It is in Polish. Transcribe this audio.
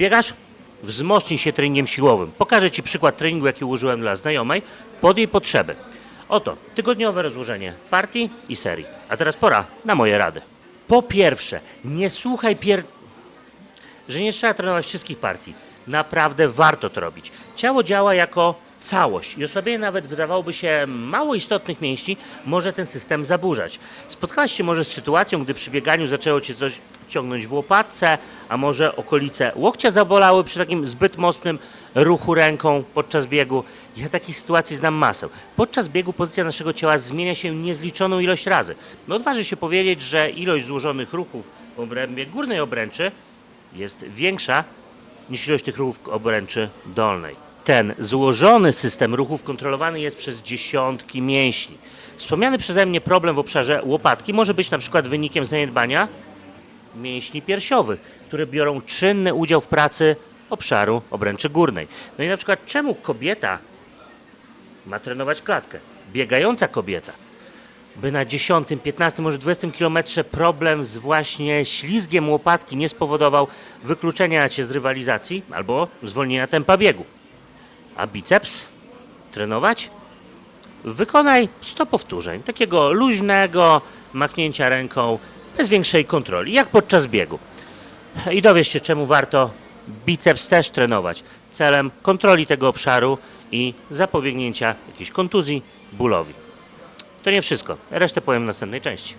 Biegasz? Wzmocnij się treningiem siłowym. Pokażę Ci przykład treningu, jaki użyłem dla znajomej pod jej potrzeby. Oto tygodniowe rozłożenie partii i serii. A teraz pora na moje rady. Po pierwsze, nie słuchaj pier... że nie trzeba trenować wszystkich partii. Naprawdę warto to robić. Ciało działa jako całość i osłabienie nawet wydawałoby się mało istotnych mięśni może ten system zaburzać. Spotkałaś się może z sytuacją, gdy przy bieganiu zaczęło cię coś ciągnąć w łopatce, a może okolice łokcia zabolały przy takim zbyt mocnym ruchu ręką podczas biegu. Ja takich sytuacji znam masę. Podczas biegu pozycja naszego ciała zmienia się niezliczoną ilość razy. No odważy się powiedzieć, że ilość złożonych ruchów w obrębie górnej obręczy jest większa niż ilość tych ruchów obręczy dolnej. Ten złożony system ruchów kontrolowany jest przez dziesiątki mięśni. Wspomniany przeze mnie problem w obszarze łopatki może być na przykład wynikiem zaniedbania mięśni piersiowych, które biorą czynny udział w pracy obszaru obręczy górnej. No i na przykład czemu kobieta ma trenować klatkę? Biegająca kobieta by na 10, 15, może 20 kilometrze problem z właśnie ślizgiem łopatki nie spowodował wykluczenia cię z rywalizacji albo zwolnienia tempa biegu. A biceps? Trenować? Wykonaj 100 powtórzeń, takiego luźnego machnięcia ręką, bez większej kontroli, jak podczas biegu. I dowiesz się, czemu warto biceps też trenować, celem kontroli tego obszaru i zapobiegnięcia jakiejś kontuzji, bólowi. To nie wszystko. Resztę powiem w następnej części.